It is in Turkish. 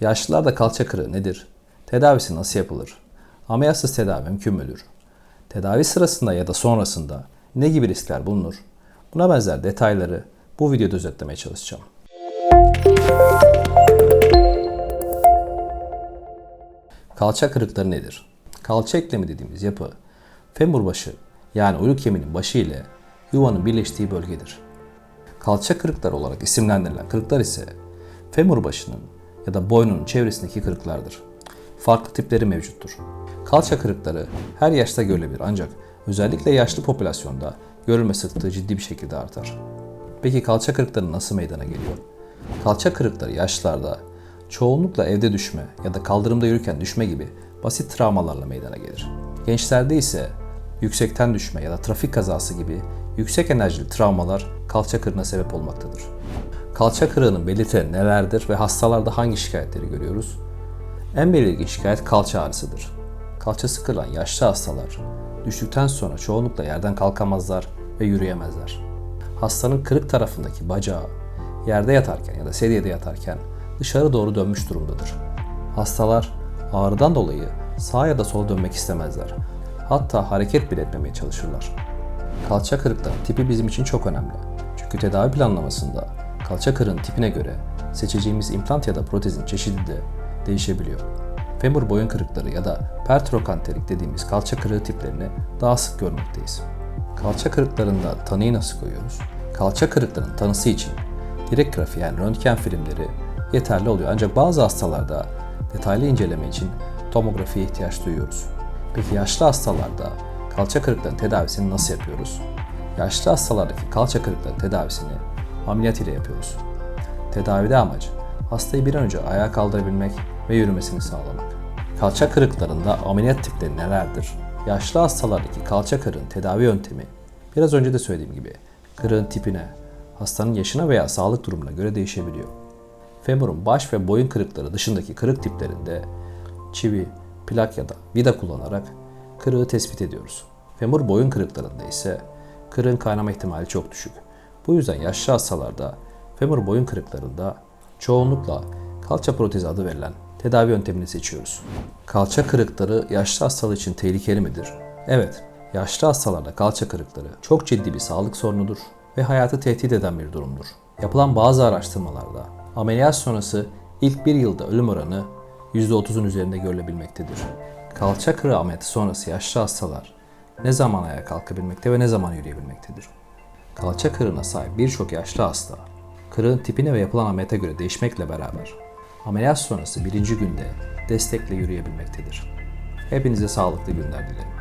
Yaşlılarda kalça kırığı nedir? Tedavisi nasıl yapılır? Ameliyatsız tedavi mümkün müdür? Tedavi sırasında ya da sonrasında ne gibi riskler bulunur? Buna benzer detayları bu videoda özetlemeye çalışacağım. Kalça kırıkları nedir? Kalça eklemi dediğimiz yapı femur başı yani uyluk kemiğinin başı ile yuvanın birleştiği bölgedir. Kalça kırıkları olarak isimlendirilen kırıklar ise femur başının ya da boynunun çevresindeki kırıklardır. Farklı tipleri mevcuttur. Kalça kırıkları her yaşta görülebilir ancak özellikle yaşlı popülasyonda görülme sıklığı ciddi bir şekilde artar. Peki kalça kırıkları nasıl meydana geliyor? Kalça kırıkları yaşlılarda çoğunlukla evde düşme ya da kaldırımda yürürken düşme gibi basit travmalarla meydana gelir. Gençlerde ise yüksekten düşme ya da trafik kazası gibi yüksek enerjili travmalar kalça kırığına sebep olmaktadır. Kalça kırığının belirtileri nelerdir ve hastalarda hangi şikayetleri görüyoruz? En belirgin şikayet kalça ağrısıdır. Kalçası kırılan yaşlı hastalar düştükten sonra çoğunlukla yerden kalkamazlar ve yürüyemezler. Hastanın kırık tarafındaki bacağı yerde yatarken ya da sedyede yatarken dışarı doğru dönmüş durumdadır. Hastalar ağrıdan dolayı sağa ya da sola dönmek istemezler. Hatta hareket bile etmemeye çalışırlar. Kalça kırıklarının tipi bizim için çok önemli. Çünkü tedavi planlamasında kalça kırığının tipine göre seçeceğimiz implant ya da protezin çeşidi de değişebiliyor. Femur boyun kırıkları ya da pertrokanterik dediğimiz kalça kırığı tiplerini daha sık görmekteyiz. Kalça kırıklarında tanıyı nasıl koyuyoruz? Kalça kırıklarının tanısı için direkt grafi yani röntgen filmleri yeterli oluyor. Ancak bazı hastalarda detaylı inceleme için tomografiye ihtiyaç duyuyoruz. Peki yaşlı hastalarda kalça kırıklarının tedavisini nasıl yapıyoruz? Yaşlı hastalardaki kalça kırıkları tedavisini ameliyat ile yapıyoruz. Tedavide amaç hastayı bir an önce ayağa kaldırabilmek ve yürümesini sağlamak. Kalça kırıklarında ameliyat tipleri nelerdir? Yaşlı hastalardaki kalça kırığın tedavi yöntemi biraz önce de söylediğim gibi kırığın tipine, hastanın yaşına veya sağlık durumuna göre değişebiliyor. Femurun baş ve boyun kırıkları dışındaki kırık tiplerinde çivi, plak ya da vida kullanarak kırığı tespit ediyoruz. Femur boyun kırıklarında ise kırığın kaynama ihtimali çok düşük. Bu yüzden yaşlı hastalarda femur boyun kırıklarında çoğunlukla kalça protezi adı verilen tedavi yöntemini seçiyoruz. Kalça kırıkları yaşlı hastalığı için tehlikeli midir? Evet, yaşlı hastalarda kalça kırıkları çok ciddi bir sağlık sorunudur ve hayatı tehdit eden bir durumdur. Yapılan bazı araştırmalarda ameliyat sonrası ilk bir yılda ölüm oranı %30'un üzerinde görülebilmektedir. Kalça kırığı ameliyatı sonrası yaşlı hastalar ne zaman ayağa kalkabilmekte ve ne zaman yürüyebilmektedir? Kalça kırığına sahip birçok yaşlı hasta, kırığın tipine ve yapılan ameliyata göre değişmekle beraber ameliyat sonrası birinci günde destekle yürüyebilmektedir. Hepinize sağlıklı günler dilerim.